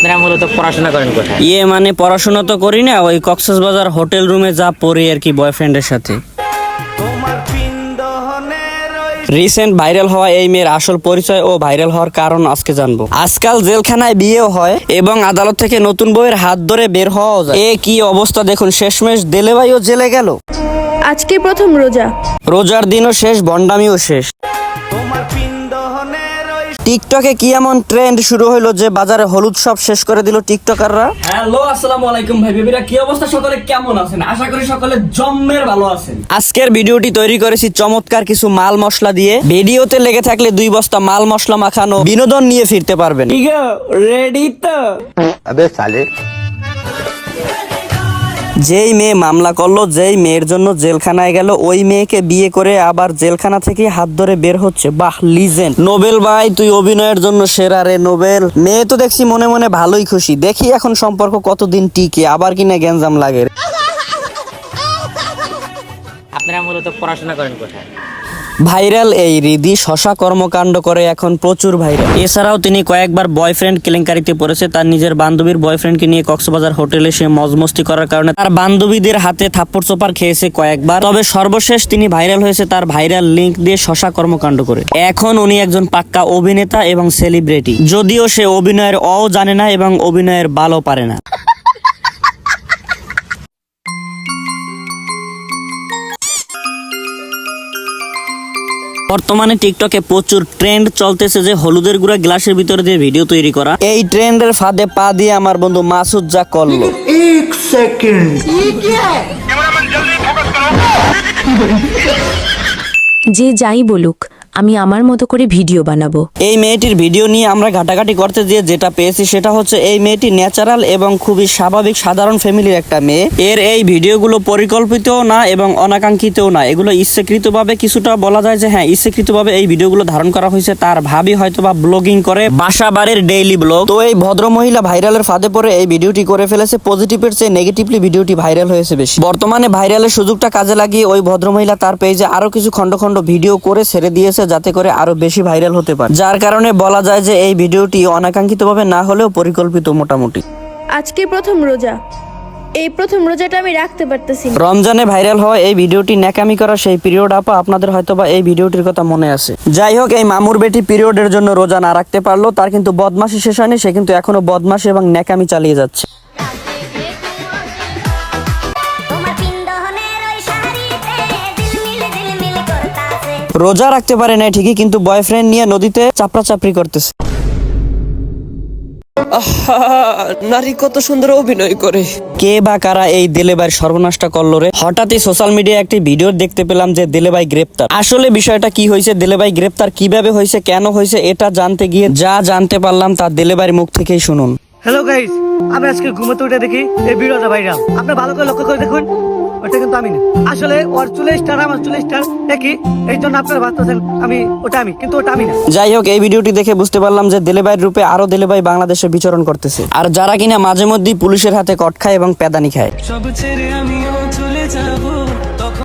আপনারা মূলত পড়াশোনা করেন কোথায়? ইয়ে মানে পড়াশোনা তো করি না ওই কক্সবাজার হোটেল রুমে যা পড়ি আর কি বয়ফ্রেন্ডের সাথে। রিসেন্ট ভাইরাল হওয়া এই মেয়ের আসল পরিচয় ও ভাইরাল হওয়ার কারণ আজকে জানব। আজকাল জেলখানায় বিয়েও হয় এবং আদালত থেকে নতুন বউয়ের হাত ধরে বের হওয়াও যায়। এ কি অবস্থা দেখুন শেষমেশ দেলে ভাইও জেলে গেল। আজকে প্রথম রোজা। রোজার দিনও শেষ বন্ডামিও শেষ। টিকটকে কি এমন ট্রেন্ড শুরু হলো যে বাজারে হলুদ সব শেষ করে দিল টিকটকাররা? হ্যালো আসসালামু আলাইকুম ভাই বেবিরা কি অবস্থা? সকলে কেমন আছেন? আশা করি সকলে জম্মের ভালো আছেন। আজকের ভিডিওটি তৈরি করেছি চমৎকার কিছু মাল মশলা দিয়ে। ভিডিওতে লেগে থাকলে দুই বস্তা মাল মশলা মাখানো বিনোদন নিয়ে ফিরতে পারবেন। ঠিক রেডি তো? যেই মেয়ে মামলা করল, যেই মেয়ের জন্য জেলখানায় গেল, ওই মেয়েকে বিয়ে করে আবার জেলখানা থেকে হাত ধরে বের হচ্ছে। বাহ লিজেন্ড নোবেল ভাই, তুই অভিনয়ের জন্য সেরা রে নোবেল। মেয়ে তো দেখছি মনে মনে ভালোই খুশি। দেখি এখন সম্পর্ক কতদিন টিকে, আবার কিনা গ্যাঞ্জাম লাগে আপনারা মূলত পড়াশোনা করেন কোথায়? ভাইরাল এই রিদি শশা কর্মকাণ্ড করে এখন প্রচুর ভাইরাল। এছাড়াও তিনি কয়েকবার বয়ফ্রেন্ড কেলেঙ্কারিতে পড়েছে। তার নিজের বান্ধবীর বয়ফ্রেন্ডকে নিয়ে কক্সবাজার হোটেলে সে মজমস্তি করার কারণে তার বান্ধবীদের হাতে থাপ্পড় চোপার খেয়েছে কয়েকবার। তবে সর্বশেষ তিনি ভাইরাল হয়েছে তার ভাইরাল লিংক দিয়ে শশা কর্মকাণ্ড করে। এখন উনি একজন পাক্কা অভিনেতা এবং সেলিব্রিটি। যদিও সে অভিনয়ের অও জানে না এবং অভিনয়ের বালও পারে না। বর্তমানে টিকটকে প্রচুর ট্রেন্ড চলতেছে যে হলুদের গুঁড়া গ্লাসের ভিতরে দিয়ে ভিডিও তৈরি করা। এই ট্রেন্ডের ফাঁদে পা দিয়ে আমার বন্ধু মাসুদ যা করল। যে যাই বলুক আমি আমার মতো করে ভিডিও বানাবো। এই মেয়েটির ভিডিও নিয়ে আমরা ঘাটাঘাটি করতে গিয়ে যেটা পেয়েছি সেটা হচ্ছে এই মেয়েটি ন্যাচারাল এবং খুবই স্বাভাবিক, সাধারণ ফ্যামিলির একটা মেয়ে। এর এই ভিডিওগুলো পরিকল্পিতও না এবং অনাকাঙ্ক্ষিতও না। এগুলো ইচ্ছাকৃতভাবে কিছুটা বলা যায় যে হ্যাঁ ইচ্ছাকৃতভাবে এই ভিডিওগুলো ধারণ করা হয়েছে। তার ভাবি হয়তো বা ব্লগিং করে বাসা বাড়ির ডেইলি ব্লগ তো এই ভদ্র মহিলা ভাইরালের ফাঁদে পড়ে এই ভিডিওটি করে ফেলেছে। পজিটিভের চেয়ে নেগেটিভলি ভিডিওটি ভাইরাল হয়েছে বেশি। বর্তমানে ভাইরালের সুযোগটা কাজে লাগিয়ে ওই ভদ্রমহিলা তার পেজে আরও কিছু খন্ড খন্ড ভিডিও করে ছেড়ে দিয়েছে। যাতে করে আরও বেশি ভাইরাল হতে পারে। যার কারণে বলা যায় যে এই ভিডিওটি অনাকাঙ্ক্ষিতভাবে না হলেও পরিকল্পিত মোটামুটি। আজকে প্রথম রোজা। এই প্রথম রোজাটা আমি রাখতে পারতেছি রমজানে ভাইরাল হওয়া এই ভিডিওটি ন্যাকামি করা সেই পিরিয়ড আপা আপনাদের হয়তো বা এই ভিডিওটির কথা মনে আছে। যাই হোক এই মামুর বেটি পিরিয়ডের জন্য রোজা না রাখতে পারল তার কিন্তু বদমাশি শেষ হয়নি সে কিন্তু এখনও বদমাশি এবং ন্যাকামি চালিয়ে যাচ্ছে। রোজা রাখতে পারে না ঠিকই কিন্তু বয়ফ্রেন্ড নিয়ে নদীতে চাপড়া চাপড়ি করতেছে নারী কত সুন্দর অভিনয় করে। কে বা কারা এই দেলেবাইয়ের সর্বনাশটা করল রে? হঠাৎই সোশ্যাল মিডিয়ায় একটি ভিডিও দেখতে পেলাম যে দেলেবাই গ্রেপ্তার। আসলে বিষয়টা কি হয়েছে? দেলেবাই গ্রেপ্তার কীভাবে হয়েছে? কেন হয়েছে? এটা জানতে গিয়ে যা জানতে পারলাম তা দেলেবাইয়ের মুখ থেকেই শুনুন। হ্যালো গাইস আমি আজকে ঘুমোতে উঠে দেখি এই ভিডিওটা ভাইরাল আপনি ভালো করে লক্ষ্য করে দেখুন ওটা কিন্তু আমি না। আসলে ওর চুলে স্টার আমার চুলে স্টার একই এই জন্য আপনারা ভাবতেছেন আমি ওটা আমি কিন্তু ওটা আমি না। যাই হোক এই ভিডিওটি দেখে বুঝতে পারলাম যে দেলেবাইয়ের রূপে আরও দেলেবাই বাংলাদেশে বিচরণ করতেছে। আর যারা কিনা মাঝে মধ্যেই পুলিশের হাতে কট খায় এবং পেদানি খায়। সব ছেড়ে আমিও চলে যাব তখন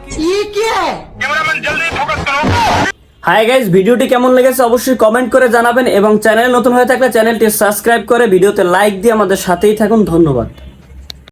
হাই গাইজ ভিডিওটি কেমন লেগেছে অবশ্যই কমেন্ট করে জানাবেন এবং চ্যানেল নতুন হয়ে থাকলে চ্যানেলটি সাবস্ক্রাইব করে ভিডিওতে লাইক দিয়ে আমাদের সাথেই থাকুন। ধন্যবাদ।